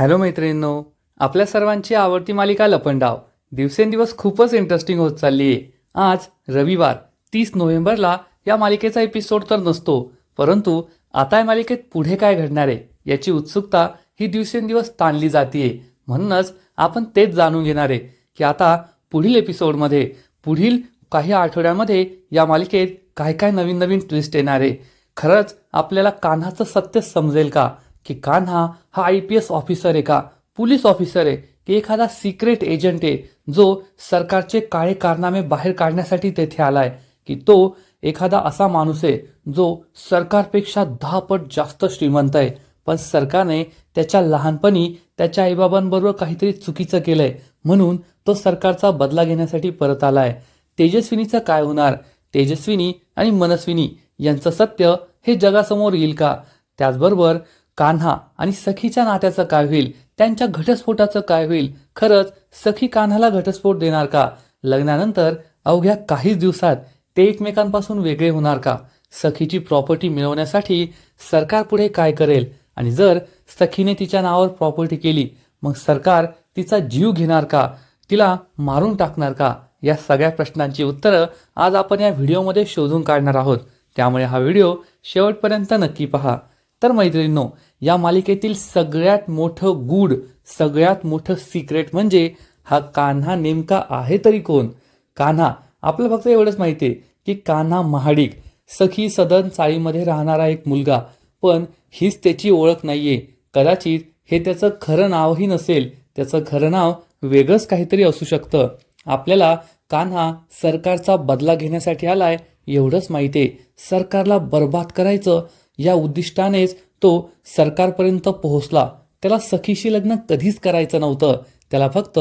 Hello मैत्रिणींनो आपल्या सर्वांची आवडती मालिका लपंडाव. दिवसेंदिवस खूपच इंटरेस्टिंग होत चालली आहे आज रविवार तीस नोव्हेंबरला या मालिकेचा एपिसोड तर नसतो परंतु आता या मालिकेत पुढे काय घडणार आहे याची उत्सुकता ही दिवसेंदिवस ताणली जाते म्हणूनच आपण तेच जाणून घेणार आहे की आता पुढील एपिसोडमध्ये पुढील काही आठवड्यामध्ये या मालिकेत काय काय नवीन नवीन ट्विस्ट येणार आहे. खरंच आपल्याला कान्हाचं सत्य समजेल का? की कान्हा हा आय पी एस ऑफिसर आहे का? पोलीस ऑफिसर आहे की एखादा सिक्रेट एजंट आहे जो सरकारचे काळे कारनामे बाहेर काढण्यासाठी तेथे आलाय की तो एखादा असा माणूस आहे जो सरकारपेक्षा दहा पट जास्त श्रीमंत आहे. पण सरकारने त्याच्या लहानपणी त्याच्या आईबाबांबरोबर काहीतरी चुकीचं केलंय म्हणून तो सरकारचा बदला घेण्यासाठी परत आलाय. तेजस्विनीचं काय होणार? तेजस्विनी आणि मनस्विनी यांचं सत्य हे जगासमोर येईल का? त्याचबरोबर कान्हा आणि सखीच्या नात्याचं काय होईल? त्यांच्या घटस्फोटाचं काय होईल? खरंच सखी कान्हाला घटस्फोट देणार का? लग्नानंतर अवघ्या काहीच दिवसात ते एकमेकांपासून वेगळे होणार का? सखीची प्रॉपर्टी मिळवण्यासाठी सरकार पुढे काय करेल? आणि जर सखीने तिच्या नावावर प्रॉपर्टी केली मग सरकार तिचा जीव घेणार का? तिला मारून टाकणार का? या सगळ्या प्रश्नांची उत्तरं आज आपण या व्हिडिओमध्ये शोधून काढणार आहोत. त्यामुळे हा व्हिडिओ शेवटपर्यंत नक्की पहा. तर मैत्रिणींनो या मालिकेतील सगळ्यात मोठं गूढ सगळ्यात मोठं सिक्रेट म्हणजे हा कान्हा नेमका आहे तरी कोण? कान्हा आपलं फक्त एवढंच माहिती आहे की कान्हा महाडिक सखी सदन चाळीमध्ये राहणारा एक मुलगा पण हीच त्याची ओळख नाहीये. कदाचित हे त्याचं खरं नावही नसेल त्याचं खरं नाव वेगळंच काहीतरी असू शकतं. आपल्याला कान्हा सरकारचा बदला घेण्यासाठी आलाय एवढंच माहिती आहे. सरकारला बर्बाद करायचं या उद्दिष्टानेच तो सरकारपर्यंत पोहोचला. त्याला सखीशी लग्न कधीच करायचं नव्हतं. त्याला फक्त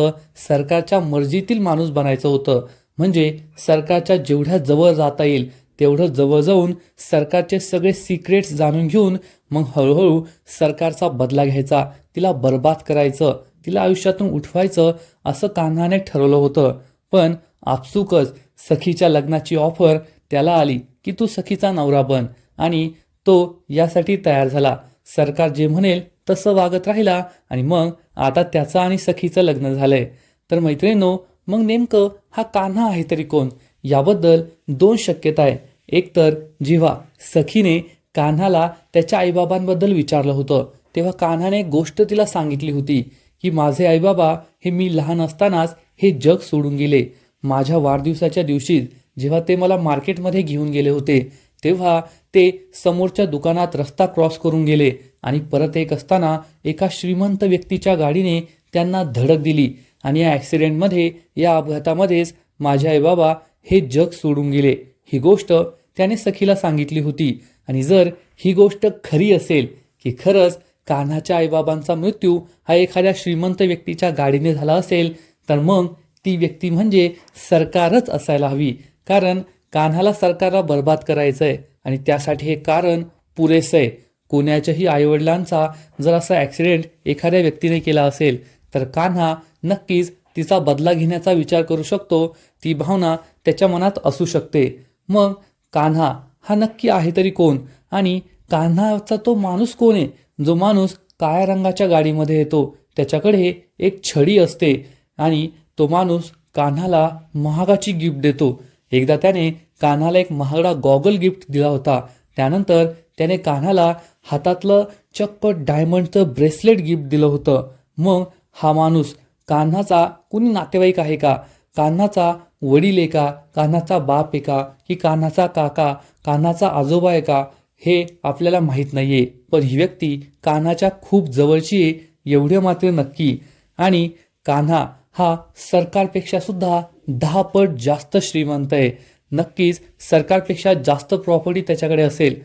सरकारच्या मर्जीतील माणूस बनायचं होतं. म्हणजे सरकारच्या जेवढ्या जवळ जाता येईल तेवढं जवळ जाऊन सरकारचे सगळे सिक्रेट्स जाणून घेऊन मग हळूहळू सरकारचा बदला घ्यायचा. तिला बर्बाद करायचं तिला आयुष्यातून उठवायचं असं कान्हाने ठरवलं होतं. पण आपसुकच सखीच्या लग्नाची ऑफर त्याला आली की तू सखीचा नवरा बन आणि तो यासाठी तयार झाला. सरकार जे म्हणेल तसं वागत राहिला आणि मग आता त्याचं आणि सखीचं लग्न झालंय. तर मैत्रिणींनो मग नेमकं हा कान्हा आहे तरी कोण? याबद्दल दोन शक्यता आहे. एक तर जेव्हा सखीने कान्हाला त्याच्या आईबाबांबद्दल विचारलं होतं तेव्हा कान्हाने एक गोष्ट तिला सांगितली होती की माझे आईबाबा हे मी लहान असतानाच हे जग सोडून गेले. माझ्या वाढदिवसाच्या दिवशी जेव्हा ते मला मार्केटमध्ये घेऊन गेले होते तेव्हा ते समोरच्या दुकानात रस्ता क्रॉस करून गेले आणि परत एक असताना एका श्रीमंत व्यक्तीच्या गाडीने त्यांना धडक दिली आणि या ॲक्सिडेंटमध्ये या अपघातामध्येच माझे आईबाबा हे जग सोडून गेले. ही गोष्ट त्याने सखीला सांगितली होती. आणि जर ही गोष्ट खरी असेल की खरंच कान्हाच्या आईबाबांचा मृत्यू हा एखाद्या श्रीमंत व्यक्तीच्या गाडीने झाला असेल तर मग ती व्यक्ती म्हणजे सरकारच असायला हवी. कारण कान्हाला सरकारला बर्बाद करायचं आहे आणि त्यासाठी हे कारण पुरेसं आहे. कोणाच्याही आईवडिलांचा जर असा ॲक्सिडेंट एखाद्या व्यक्तीने केला असेल तर कान्हा नक्कीच तिचा बदला घेण्याचा विचार करू शकतो. ती भावना त्याच्या मनात असू शकते. मग कान्हा हा नक्की आहे तरी कोण? आणि कान्हाचा तो माणूस कोण आहे? जो माणूस काळ्या रंगाच्या गाडीमध्ये येतो. त्याच्याकडे एक छडी असते आणि तो माणूस कान्हाला महागाची गिफ्ट देतो. एकदा त्याने कान्हाला एक महागडा गॉगल गिफ्ट दिला होता. त्यानंतर त्याने कान्हाला हातातलं चक्क डायमंडचं ब्रेसलेट गिफ्ट दिलं होतं. मग हा माणूस कान्हाचा कुणी नातेवाईक आहे का? कान्हाचा वडील आहे का? कान्हाचा बाप आहे का? की कान्हाचा काका? कान्हाचा आजोबा आहे का? हे आपल्याला माहीत नाही आहे पण ही व्यक्ती कान्हाच्या खूप जवळची आहे एवढे मात्र नक्की. आणि कान्हा हा सरकारपेक्षा सुद्धा दहा पट जास्त श्रीमंत आहे. नक्कीच सरकारपेक्षा जास्त प्रॉपर्टी त्याच्याकडे असेल.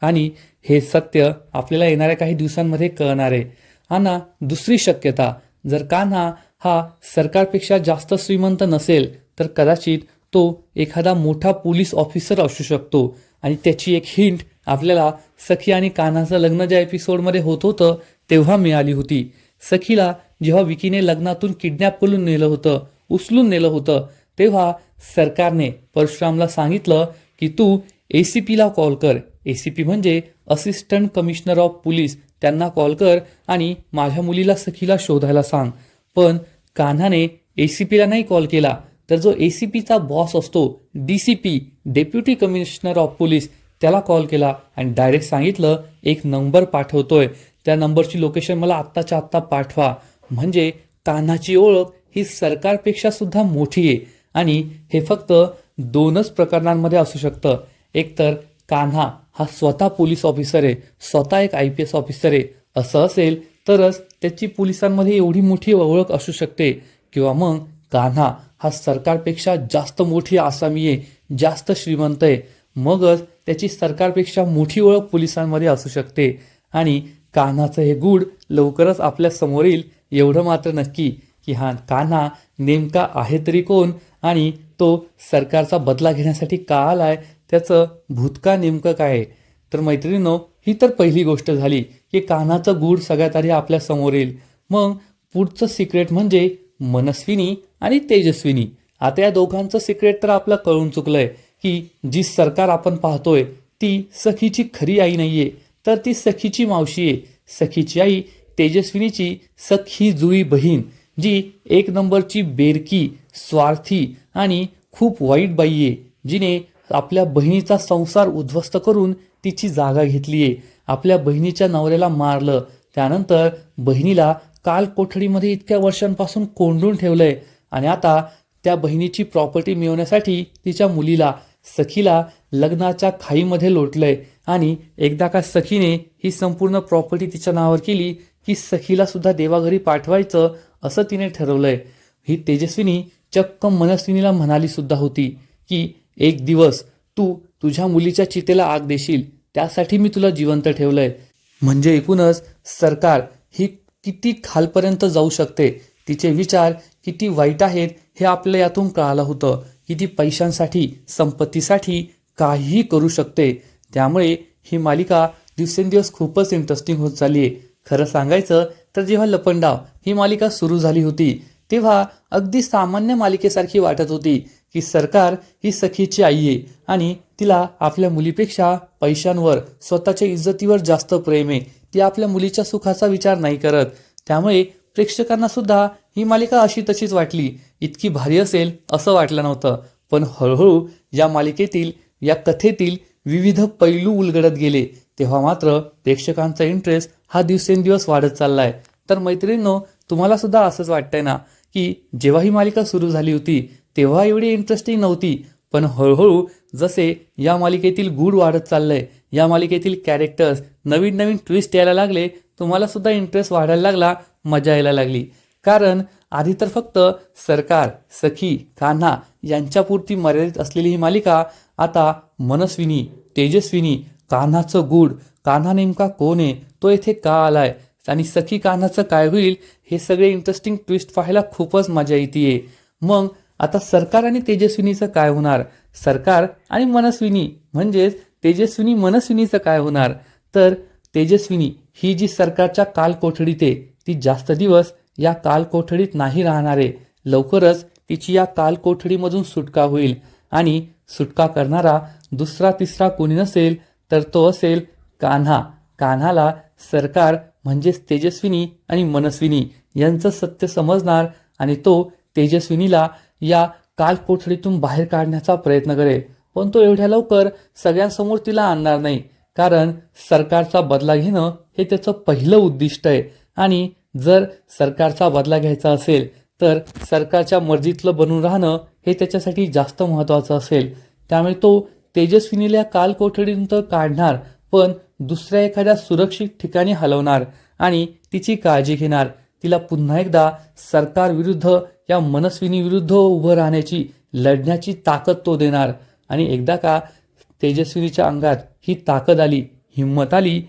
आणि हे सत्य आपल्याला येणाऱ्या काही दिवसांमध्ये कळणार आहे. आणि दुसरी शक्यता जर कान्हा हा सरकारपेक्षा जास्त श्रीमंत नसेल तर कदाचित तो एखादा मोठा पोलीस ऑफिसर असू शकतो. आणि त्याची एक हिंट आपल्याला सखी आणि कान्हाचं लग्न ज्या एपिसोडमध्ये होत होतं तेव्हा मिळाली होती. सखीला जेव्हा विकीने लग्नातून किडनॅप करून नेलं होतं उचलून नेलं होतं तेव्हा सरकारने परशुरामला सांगितलं की तू ए सी पीला कॉल कर. ए सी पी म्हणजे असिस्टंट कमिशनर ऑफ पोलीस त्यांना कॉल कर आणि माझ्या मुलीला सखीला शोधायला सांग. पण कान्हाने ए सी पीला नाही कॉल केला. तर जो ए सी पीचा बॉस असतो D C P deputy commissioner of police त्याला कॉल केला आणि डायरेक्ट सांगितलं एक नंबर पाठवतोय. त्या नंबरची लोकेशन मला आत्ताच्या आत्ता पाठवा. म्हणजे कान्हाची ओळख ही सरकारपेक्षा सुद्धा मोठी आहे. आणि हे फक्त दोनच प्रकरणांमध्ये असू शकतं. एकतर कान्हा हा स्वतः पोलीस ऑफिसर आहे स्वतः एक आय पी एस ऑफिसर आहे असं असेल तरच त्याची पोलिसांमध्ये एवढी मोठी ओळख असू शकते. किंवा मग कान्हा हा सरकारपेक्षा जास्त मोठी आसामी आहे जास्त श्रीमंत आहे मगच त्याची सरकारपेक्षा मोठी ओळख पोलिसांमध्ये असू शकते. आणि कान्हाचं हे गुढ लवकरच आपल्यासमोर येईल एवढं मात्र नक्की. की हा कान्हा नेमका आहे तरी कोण आणि तो सरकारचा बदला घेण्यासाठी का आला आहे त्याचं भूतका नेमकं काय आहे? तर मैत्रिणींनो ही तर पहिली गोष्ट झाली की कान्हाचं गूढ सगळ्यात आधी आपल्यासमोर येईल. मग पुढचं सिक्रेट म्हणजे मनस्विनी आणि तेजस्विनी. आता या दोघांचं सिक्रेट तर आपलं कळून चुकलं आहे की जी सरकार आपण पाहतोय ती सखीची खरी आई नाही आहे तर ती सखीची मावशी आहे. सखीची आई तेजस्विनीची सखी जुई बहीण. जी एक नंबरची बेरकी स्वार्थी आणि खूप वाईट बाई आहे. जिने आपल्या बहिणीचा संसार उद्ध्वस्त करून तिची जागा घेतली आहे. आपल्या बहिणीच्या नवऱ्याला मारलं. त्यानंतर बहिणीला काल कोठडीमध्ये इतक्या वर्षांपासून कोंडून ठेवलंय आणि आता त्या बहिणीची प्रॉपर्टी मिळवण्यासाठी तिच्या मुलीला सखीला लग्नाच्या खाईमध्ये लोटलंय आणि एकदा का सखीने ही संपूर्ण प्रॉपर्टी तिच्या नावावर केली की सखीला सुद्धा देवाघरी पाठवायचं असं तिने ठरवलंय. ही तेजस्विनी चक्क मनस्विनीला म्हणाली सुद्धा होती की एक दिवस तू तुझ्या मुलीच्या चितेला आग देशील त्यासाठी मी तुला जिवंत ठेवलंय. म्हणजे एकूणच सरकार ही किती खालपर्यंत जाऊ शकते? तिचे विचार किती वाईट आहेत हे आपल्या यातून कळालं होतं. की ती पैशांसाठी संपत्तीसाठी काहीही करू शकते. त्यामुळे ही मालिका दिवसेंदिवस खूपच इंटरेस्टिंग होत चालली आहे खरं सांगायचं तर जेव्हा लपंडाव ही मालिका सुरू झाली होती तेव्हा अगदी सामान्य मालिकेसारखी वाटत होती की सरकार ही सखीची आई आहे आणि तिला आपल्या मुलीपेक्षा पैशांवर स्वतःच्या इज्जतीवर जास्त प्रेम आहे. ती आपल्या मुलीच्या सुखाचा विचार नाही करत. त्यामुळे प्रेक्षकांना सुद्धा ही मालिका अशी तशीच वाटली. इतकी भारी असेल असं वाटलं नव्हतं. पण हळूहळू या मालिकेतील या कथेतील विविध पैलू उलगडत गेले. तेव्हा मात्र प्रेक्षकांचा इंटरेस्ट हा दिवसेंदिवस वाढत चालला आहे तर मैत्रिणींनो तुम्हाला सुद्धा असंच वाटतंय ना की जेव्हा ही मालिका सुरू झाली होती तेव्हा एवढी इंटरेस्टिंग नव्हती. पण हळूहळू जसे या मालिकेतील गूढ वाढत चाललंय या मालिकेतील कॅरेक्टर्स नवीन नवीन ट्विस्ट यायला लागले तुम्हाला सुद्धा इंटरेस्ट वाढायला लागला मजा यायला लागली. कारण आधी तर फक्त सरकार सखी कान्हा यांच्यापुरती मर्यादित असलेली ही मालिका आता मनस्विनी तेजस्विनी कान्हाचं गूढ. कान्हा नेमका कोण आहे? तो येथे का आलाय? आणि सखी कान्हाचं काय होईल? हे सगळे इंटरेस्टिंग ट्विस्ट पाहायला खूपच मजा येते मग आता सरकार आणि तेजस्विनीचं काय होणार? सरकार आणि मनस्विनी. म्हणजेच तेजस्विनी मनस्विनीचं काय होणार? तर तेजस्विनी ही जी सरकारच्या कालकोठडीत आहे ती जास्त दिवस या कालकोठडीत नाही राहणार आहे. लवकरच तिची या कालकोठडीमधून सुटका होईल. आणि सुटका करणारा दुसरा तिसरा कोणी नसेल तर तो असेल कान्हा. कान्हाला सरकार म्हणजेच तेजस्विनी आणि मनस्विनी यांचं सत्य समजणार आणि तो तेजस्विनीला या कालकोठडीतून बाहेर काढण्याचा प्रयत्न करेल. पण तो एवढ्या लवकर सगळ्यांसमोर तिला आणणार नाही कारण सरकारचा बदला घेणं हे त्याचं पहिलं उद्दिष्ट आहे. आणि जर सरकारचा बदला घ्यायचा असेल तर सरकारच्या मर्जीतलं बनून राहणं हे त्याच्यासाठी जास्त महत्त्वाचं असेल. त्यामुळे तो तेजस्विनीला काल कोठडीनंतर तर काढणार पण दुसऱ्या एखाद्या सुरक्षित ठिकाणी हलवणार आणि तिची काळजी घेणार. तिला पुन्हा एकदा सरकारविरुद्ध या मनस्विनीविरुद्ध उभं राहण्याची लढण्याची ताकद तो देणार. आणि एकदा का तेजस्विनीच्या अंगात ही ताकद आली हिंमत आली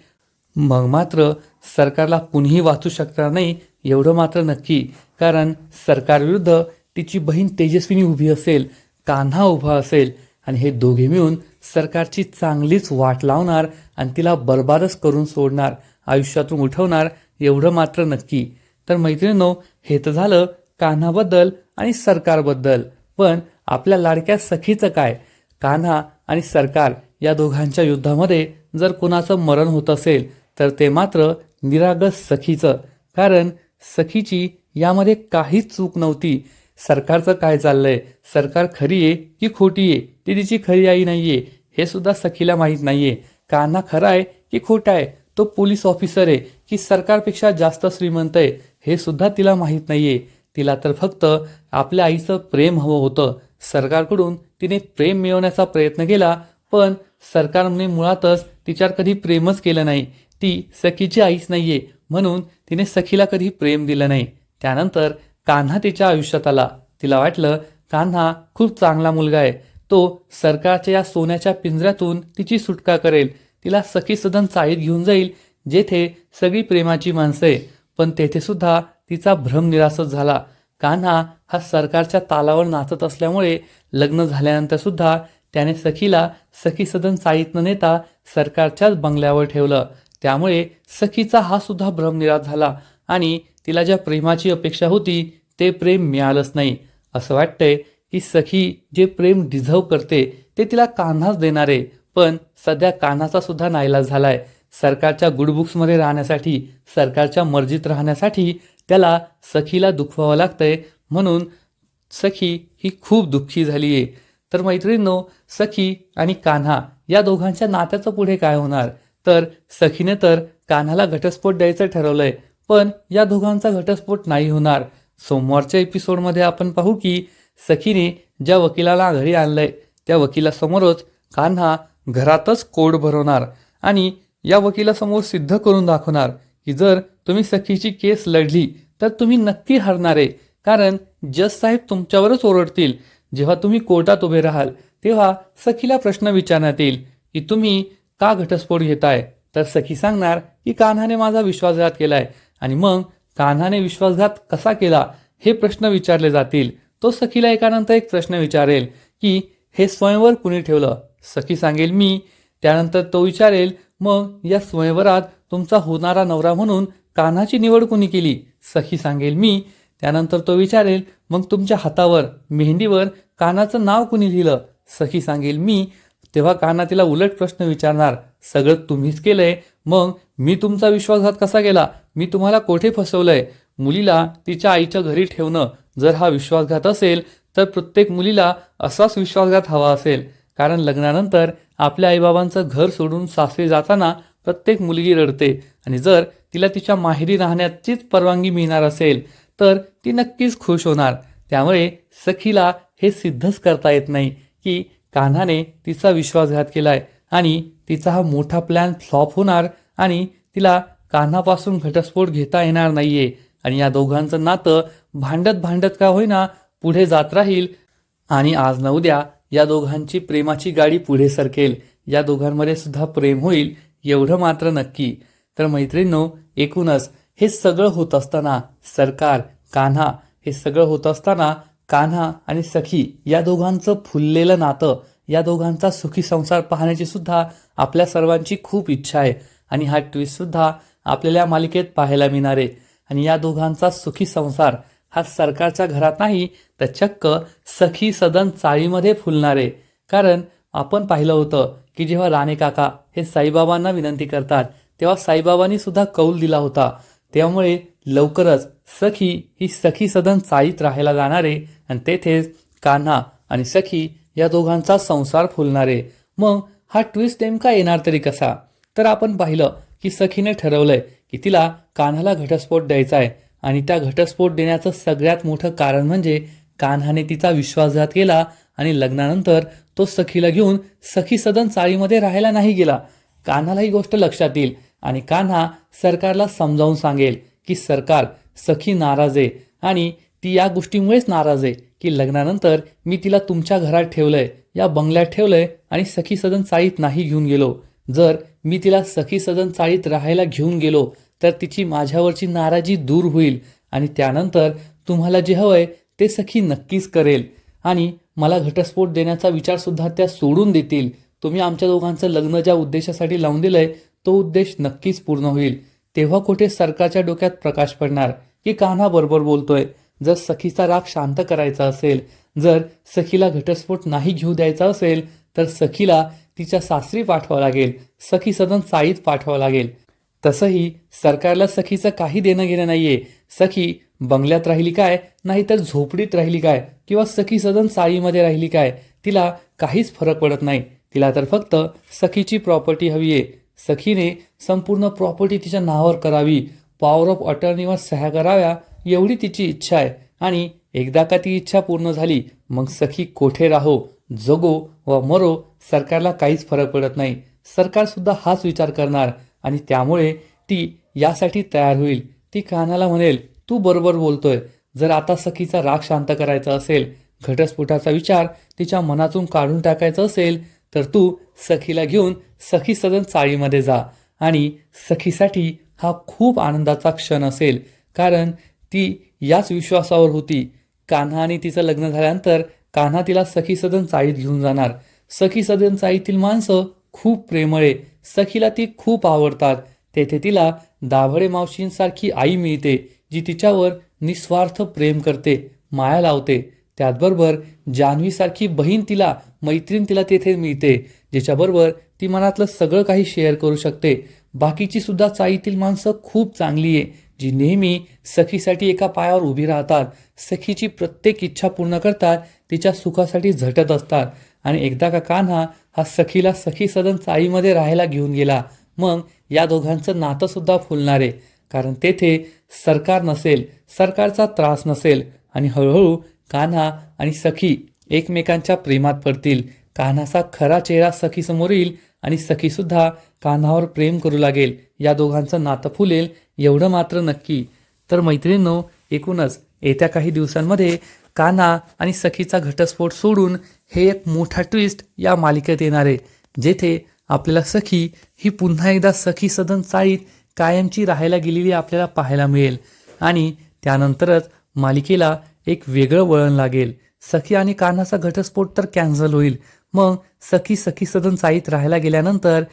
मग मात्र सरकारला कुणीही वाचू शकणार नाही एवढं मात्र नक्की. कारण सरकारविरुद्ध तिची बहीण तेजस्विनी उभी असेल कान्हा उभा असेल आणि हे दोघे मिळून सरकारची चांगलीच वाट लावणार आणि तिला बरबारच करून सोडणार आयुष्यातून उठवणार एवढं मात्र नक्की. तर मैत्रिणींनो हे तर झालं कान्हाबद्दल आणि सरकारबद्दल. पण आपल्या लाडक्या सखीचं काय? कान्हा आणि सरकार या दोघांच्या युद्धामध्ये जर कुणाचं मरण होत असेल तर ते मात्र निरागस सखीचं. कारण सखीची यामध्ये काहीच चूक नव्हती. सरकारचं काय चाललंय? सरकार खरी आहे की खोटी आहे? ती तिची खरी आई नाही आहे हे सुद्धा सखीला माहीत नाही आहे कान्हा खरा आहे की खोटा आहे? तो पोलीस ऑफिसर आहे की सरकारपेक्षा जास्त श्रीमंत आहे? हे सुद्धा तिला माहीत नाही आहे तिला तर फक्त आपल्या आईचं प्रेम हवं होतं. सरकारकडून तिने प्रेम मिळवण्याचा प्रयत्न केला पण सरकारने मुळातच तिच्यावर कधी प्रेमच केलं नाही. ती सखीची आईच नाही आहे म्हणून तिने सखीला कधी प्रेम दिलं नाही. त्यानंतर कान्हा तिच्या आयुष्यात आला. तिला वाटलं कान्हा खूप चांगला मुलगा आहे. तो सरकारच्या या सोन्याच्या पिंजऱ्यातून तिची सुटका करेल. तिला सखी सदन चाळीत घेऊन जाईल जेथे सगळी प्रेमाची माणसं आहे. पण तेथे सुद्धा तिचा भ्रम निरासच झाला. कान्हा हा सरकारच्या तालावर नाचत असल्यामुळे लग्न झाल्यानंतर सुद्धा त्याने सखीला सखी सदन चाळीत न नेता सरकारच्याच बंगल्यावर ठेवलं. त्यामुळे सखीचा हा सुद्धा भ्रम निराश झाला आणि तिला ज्या प्रेमाची अपेक्षा होती ते प्रेम मिळालंच नाही. असं वाटतंय की सखी जे प्रेम डिझर्व करते ते तिला कान्हाच देणार. आहे पण सध्या कान्हाचा सुद्धा नाईलाज झालाय. सरकारच्या गुडबुक्समध्ये राहण्यासाठी सरकारच्या मर्जीत राहण्यासाठी त्याला सखीला दुखवावं लागतंय. म्हणून सखी ही खूप दुःखी झाली आहे तर मैत्रिणींनो सखी आणि कान्हा या दोघांच्या नात्याचं पुढे काय होणार? तर सखीने तर कान्हाला घटस्फोट द्यायचं ठरवलंय. पण या दोघांचा घटस्फोट नाही होणार. सोमवारच्या एपिसोडमध्ये आपण पाहू की सखीने ज्या वकिलाला घरी आणलंय त्या वकिलासमोरच कान्हा घरातच कोड भरवणार आणि या वकिलासमोर सिद्ध करून दाखवणार की जर तुम्ही सखीची केस लढली तर तुम्ही नक्की हरणार आहे. कारण जज साहेब तुमच्यावरच ओरडतील. जेव्हा तुम्ही कोर्टात उभे राहाल तेव्हा सखीला प्रश्न विचारण्यात येईल की तुम्ही का घटस्फोट घेताय? तर सखी सांगणार की कान्हाने माझा विश्वासघात केलाय. आणि मग कान्हाने विश्वासघात कसा केला हे प्रश्न विचारले जातील. तो सखीला एकानंतर एक प्रश्न विचारेल की हे स्वयंवर कुणी ठेवलं? सखी सांगेल मी. त्यानंतर तो विचारेल मग या स्वयंवरात तुमचा होणारा नवरा म्हणून कान्हाची निवड कुणी केली? सखी सांगेल मी. त्यानंतर तो विचारेल मग तुमच्या हातावर मेहंदीवर कानाचं नाव कुणी लिहिलं? सखी सांगेल मी. तेव्हा कान्हा तिला उलट प्रश्न विचारणार सगळं तुम्हीच केलंय मग मी तुमचा विश्वासघात कसा केला? मी तुम्हाला कोठे फसवलंय? मुलीला तिच्या आईच्या घरी ठेवणं जर हा विश्वासघात असेल तर प्रत्येक मुलीला असाच विश्वासघात हवा असेल. कारण लग्नानंतर आपल्या आईबाबांचं घर सोडून सासरी जाताना प्रत्येक मुलगी रडते. आणि जर तिला तिच्या माहेरी राहण्याचीच परवानगी मिळणार असेल तर ती नक्कीच खुश होणार. त्यामुळे सखीला हे सिद्धच करता येत नाही की कान्हाने तिचा विश्वासघात केलाय आणि तिचा हा मोठा प्लॅन फ्लॉप होणार आणि तिला कान्हापासून घटस्फोट घेता येणार नाहीये. आणि या दोघांचं नातं भांडत भांडत का होईना पुढे जात राहील. आणि आज न उद्या या दोघांची प्रेमाची गाडी पुढे सरकेल. या दोघांमध्ये सुद्धा प्रेम होईल एवढं मात्र नक्की. तर मैत्रिणींनो एकूणच हे सगळं होत असताना सरकार कान्हा हे सगळं होत असताना कान्हा आणि सखी या दोघांचं फुललेलं नातं या दोघांचा सुखी संसार पाहण्याची सुद्धा आपल्या सर्वांची खूप इच्छा आहे. आणि हा ट्विस्ट सुद्धा आपल्याला या मालिकेत पाहायला मिळणारे आणि या दोघांचा सुखी संसार हा सरकारच्या घरात नाही तर चक्क सखी सदन चाळीमध्ये फुलणारे कारण आपण पाहिलं होतं की जेव्हा राणे काका हे साईबाबांना विनंती करतात तेव्हा साईबाबांनी सुद्धा कौल दिला होता. त्यामुळे लवकरच सखी ही सखी सदन चाळीत राहायला जाणारे आणि तेथेच कान्हा आणि सखी या दोघांचा संसार फुलणारे मग हा ट्विस्ट नेमका येणार तरी कसा? तर आपण पाहिलं की सखीने ठरवलंय की तिला कान्हाला घटस्फोट द्यायचा आहे. आणि त्या घटस्फोट देण्याचं सगळ्यात मोठं कारण म्हणजे कान्हाने तिचा विश्वासघात केला आणि लग्नानंतर तो सखीला घेऊन सखी सदन चाळीमध्ये राहायला नाही गेला. कान्हाला ही गोष्ट लक्षात येईल आणि कान्हा सरकारला समजावून सांगेल की सरकार सखी नाराज आहे आणि ती या गोष्टीमुळेच नाराज आहे की लग्नानंतर मी तिला तुमच्या घरात ठेवलंय या बंगल्यात ठेवलंय आणि सखी सदन चाळीत नाही घेऊन गेलो. जर मी तिला सखी सदन चाळीत राहायला घेऊन गेलो तर तिची माझ्यावरची नाराजी दूर होईल आणि त्यानंतर तुम्हाला जे हवंय ते सखी नक्कीच करेल. आणि मला घटस्फोट देण्याचा विचारसुद्धा त्या सोडून देतील. तुम्ही आमच्या दोघांचं लग्न ज्या उद्देशासाठी लावून दिलंय तो उद्देश नक्कीच पूर्ण होईल. तेव्हा कुठे सरकारच्या डोक्यात प्रकाश पडणार? की कान्हा बरोबर बोलतोय? जर सखीचा राग शांत करायचा असेल जर सखीला घटस्फोट नाही घेऊ द्यायचा असेल तर सखीला तिच्या सासरी पाठवावं लागेल सखी सदन चाळीत पाठवावं लागेल. तसंही सरकारला सखीचं काही देणं घेणं नाहीये. सखी बंगल्यात राहिली काय? नाहीतर झोपडीत राहिली काय? किंवा सखी सदन चाळीमध्ये राहिली काय? तिला काहीच फरक पडत नाही. तिला तर फक्त सखीची प्रॉपर्टी हवी आहे सखीने संपूर्ण प्रॉपर्टी तिच्या नावावर करावी. पॉवर ऑफ अटर्नीवर सह्या कराव्या एवढी तिची इच्छा आहे. आणि एकदा का ती इच्छा पूर्ण झाली मग सखी कोठे राहो जगो व मरो सरकारला काहीच फरक पडत नाही. सरकारसुद्धा हाच विचार करणार आणि त्यामुळे ती यासाठी तयार होईल. ती कानाला म्हणेल तू बरोबर बोलतोय. जर आता सखीचा राग शांत करायचा असेल घटस्फोटाचा विचार तिच्या मनातून काढून टाकायचा असेल तर तू सखीला घेऊन सखी सदन चाळीमध्ये जा. आणि सखीसाठी हा खूप आनंदाचा क्षण असेल कारण ती याच विश्वासावर होती. कान्हा आणि तिचं लग्न झाल्यानंतर कान्हा तिला सखी सदन चाळीत घेऊन जाणार. सखी सदन चाळीतील माणसं खूप प्रेमळे सखीला ती खूप आवडतात. तेथे तिला दाभडे मावशींसारखी आई मिळते जी तिच्यावर निस्वार्थ प्रेम करते माया लावते. त्याचबरोबर जान्हवीसारखी बहीण तिला मैत्रीण तिला तेथे मिळते ज्याच्याबरोबर ती मनातलं सगळं काही शेअर करू शकते. बाकीची सुद्धा चाळीतील माणसं खूप चांगली आहे. जी नेहमी सखीसाठी एका पायावर उभी राहतात सखीची प्रत्येक इच्छा पूर्ण करतात तिच्या सुखासाठी झटत असतात. आणि एकदा का कान्हा हा सखीला सखी सदन चाळीमध्ये राहायला घेऊन गेला मग या दोघांचं नातंसुद्धा फुलणार आहे. कारण तेथे सरकार नसेल सरकारचा त्रास नसेल आणि हळूहळू कान्हा आणि सखी एकमेकांच्या प्रेमात पडतील. कान्हाचा खरा चेहरा सखीसमोर येईल आणि सखीसुद्धा कान्हावर प्रेम करू लागेल. या दोघांचं नातं फुलेल एवढं मात्र नक्की. तर मैत्रिणींनो एकूणच येत्या काही दिवसांमध्ये कान्हा आणि सखीचा घटस्फोट सोडून हे एक मोठा ट्विस्ट या मालिकेत येणार आहे जेथे आपल्याला सखी ही पुन्हा एकदा सखी सदन चाळीत कायमची राहायला गेलेली आपल्याला पाहायला मिळेल आणि त्यानंतरच मालिकेला एक वेगळं वळण लागेल. सखी आणि कान्हाचा घटस्फोट तर कॅन्सल होईल. मग सखी सखी सदन चाळीत राहायला गेल्यानंतर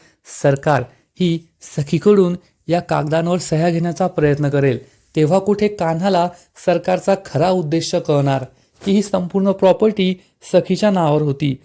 सरकार ही सखीकडून या कागदांवर सह्या घेण्याचा प्रयत्न करेल. तेव्हा कुठे कान्हाला सरकारचा खरा उद्देश कळणार. की ही संपूर्ण प्रॉपर्टी सखीच्या नावावर होती.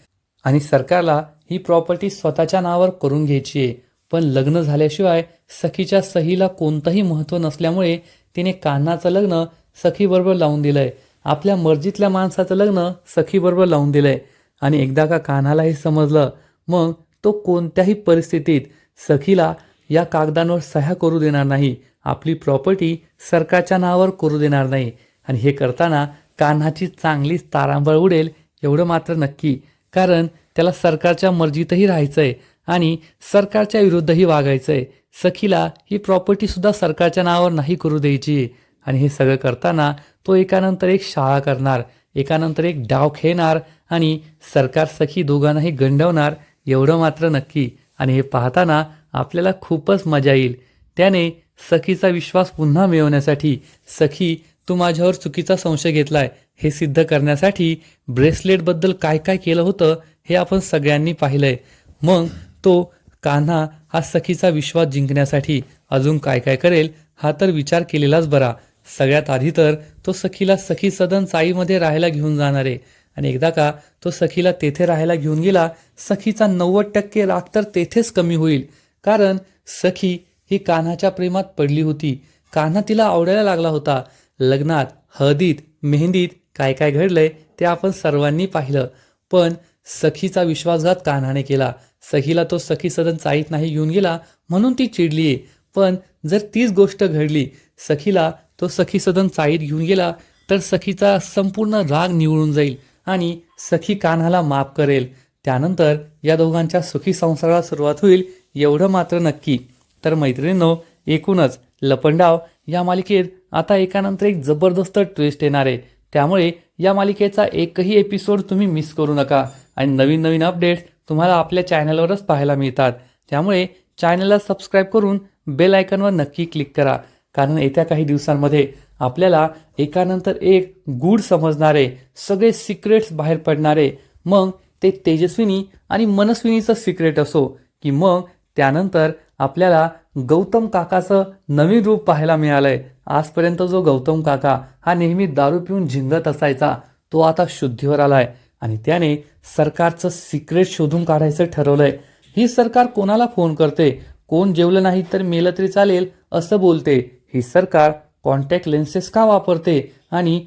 आणि सरकारला ही प्रॉपर्टी स्वतःच्या नावावर करून घ्यायची आहे. पण लग्न झाल्याशिवाय सखीच्या सहीला कोणतंही महत्त्व नसल्यामुळे तिने कान्हाचं लग्न सखीबरोबर लावून दिलं आहे आपल्या मर्जीतल्या माणसाचं लग्न सखीबरोबर लावून दिलं आहे आणि एकदा का कान्हाला हे समजलं मग तो कोणत्याही परिस्थितीत सखीला या कागदांवर सह्या करू देणार नाही. आपली प्रॉपर्टी सरकारच्या नावावर करू देणार नाही. आणि हे करताना कान्हाची चांगलीच तारांबळ उडेल एवढं मात्र नक्की. कारण त्याला सरकारच्या मर्जीतही राहायचं आहे आणि सरकारच्या विरुद्धही वागायचं आहे सखीला ही प्रॉपर्टीसुद्धा सरकारच्या नावावर नाही करू द्यायची. आणि हे सगळं करताना तो एकानंतर एक शाळा करणार एकानंतर एक डाव खेळणार आणि सरकार सखी दोघांनाही गंडवणार एवढं मात्र नक्की. आणि हे पाहताना आपल्याला खूपच मजा येईल. त्याने सखीचा विश्वास पुन्हा मिळवण्यासाठी सखी तू माझ्यावर चुकीचा संशय घेतलाय. हे सिद्ध करण्यासाठी ब्रेसलेटबद्दल काय काय केलं होतं हे आपण सगळ्यांनी पाहिलंय. मग तो कान्हा हा सखीचा विश्वास जिंकण्यासाठी अजून काय काय करेल हा तर विचार केलेलाच बरा. सगळ्यात आधी तर तो सखीला सखी सदन चाईमध्ये राहायला घेऊन जाणार आहे. आणि एकदा का तो सखीला तेथे राहायला घेऊन गेला सखीचा नव्वद टक्के राग तर तेथेच कमी होईल. कारण सखी ही कान्हाच्या प्रेमात पडली होती. कान्हा तिला आवडायला लागला होता. लग्नात हळदीत मेहंदीत काय काय घडलंय ते आपण सर्वांनी पाहिलं. पण सखीचा विश्वासघात कान्हाने केला. सखीला तो सखी सदन चाळीत नाही घेऊन गेला म्हणून ती चिडलीये. पण जर तीच गोष्ट घडली सखीला तो सखी सदन चाळीत घेऊन गेला तर सखीचा संपूर्ण राग निवळून जाईल. आणि सखी कान्हाला माफ करेल. त्यानंतर या दोघांच्या सुखी संसाराला सुरुवात होईल एवढं मात्र नक्की. तर मैत्रिणींनो एकूणच लपंडाव या मालिकेत आता एकानंतर एक जबरदस्त ट्विस्ट येणार आहे. त्यामुळे या मालिकेचा एकही एपिसोड तुम्ही मिस करू नका. आणि नवीन नवीन अपडेट्स तुम्हाला आपल्या चॅनलवरच पाहायला मिळतात. त्यामुळे चॅनलला सबस्क्राईब करून बेल आयकनवर नक्की क्लिक करा. कारण येत्या काही दिवसांमध्ये आपल्याला एकानंतर एक गूढ समजणारे सगळे सिक्रेट्स बाहेर पडणारे मग ते तेजस्विनी आणि मनस्विनीचं सिक्रेट असो की मग त्यानंतर आपल्याला गौतम काकाचं नवीन रूप पाहायला मिळालंय. आजपर्यंत जो गौतम काका हा नेहमी दारू पिऊन झिंगत असायचा तो आता शुद्धीवर आलाय आणि त्याने सरकारचं सिक्रेट शोधून काढायचं ठरवलंय. ही सरकार कोणाला फोन करते? कोण जेवलं नाही तर मेलं तरी चालेल असं बोलते. ही सरकार कॉन्टॅक्ट लेन्सेस का वापरते आणि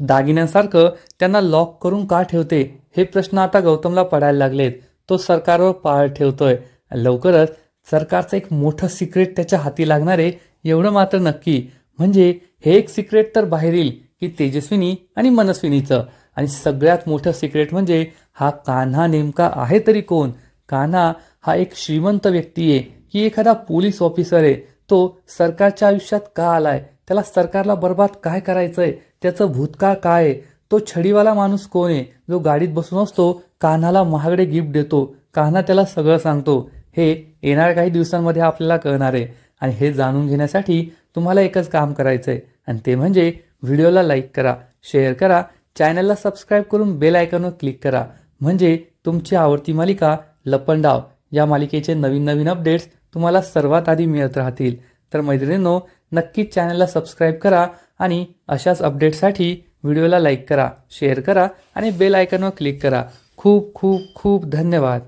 दागिन्यांसारखं त्यांना लॉक करून का ठेवते? हे प्रश्न आता गौतमला पडायला लागलेत. तो सरकारवर पाळ ठेवतोय. लवकरच सरकारचं एक मोठं सिक्रेट त्याच्या हाती लागणार आहे एवढं मात्र नक्की. म्हणजे हे एक सिक्रेट तर बाहेर येईल की तेजस्विनी आणि मनस्विनीचं. आणि सगळ्यात मोठं सिक्रेट म्हणजे हा कान्हा नेमका आहे तरी कोण? कान्हा हा एक श्रीमंत व्यक्ती आहे की एखादा पोलीस ऑफिसर आहे. तो सरकारच्या आयुष्यात का आलाय? त्याला सरकारला बर्बाद काय करायचं आहे त्याचं भूतकाळ काय? आहे तो छडीवाला माणूस कोण आहे? जो गाडीत बसून असतो कान्हाला महागडे गिफ्ट देतो. कान्हा त्याला सगळं सांगतो. हे येणाऱ्या काही दिवसांमध्ये आपल्याला कळणार आहे. आणि हे जाणून घेण्यासाठी तुम्हाला एकच काम करायचं आहे आणि ते म्हणजे व्हिडिओला लाईक करा शेअर करा चॅनलला सबस्क्राईब करून बेल आयकॉनवर क्लिक करा. म्हणजे तुमची आवडती मालिका लपंडाव या मालिकेचे नवीन नवीन अपडेट्स तुम्हाला सर्वात आधी मिळत राहतील. तर मैत्रिणींनो नक्कीच चॅनलला सबस्क्राईब करा आणि अशाच अपडेटसाठी व्हिडिओला लाईक करा शेअर करा आणि बेल आयकॉनवर क्लिक करा. खूप खूप खूप धन्यवाद.